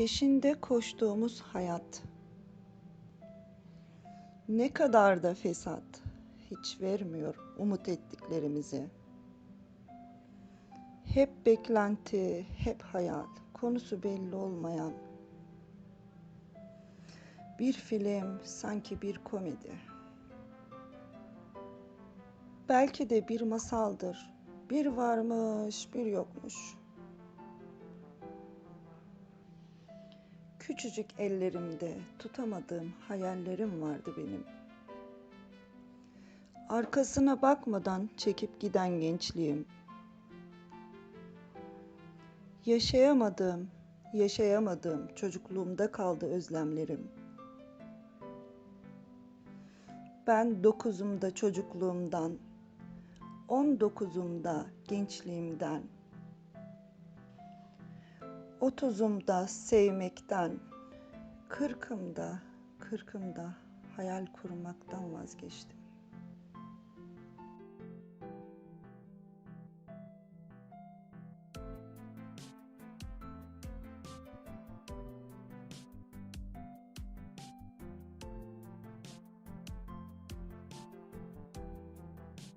Peşinde koştuğumuz hayat. Ne kadar da fesat. Hiç vermiyor umut ettiklerimizi. Hep beklenti, hep hayal. Konusu belli olmayan. Bir film, sanki bir komedi. Belki de bir masaldır. Bir varmış, bir yokmuş. Küçücük ellerimde tutamadığım hayallerim vardı benim. Arkasına bakmadan çekip giden gençliğim. Yaşayamadığım, yaşayamadığım çocukluğumda kaldı özlemlerim. Ben dokuzumda çocukluğumdan, on dokuzumda gençliğimden, otuzumda sevmekten, kırkımda, kırkımda hayal kurmaktan vazgeçtim.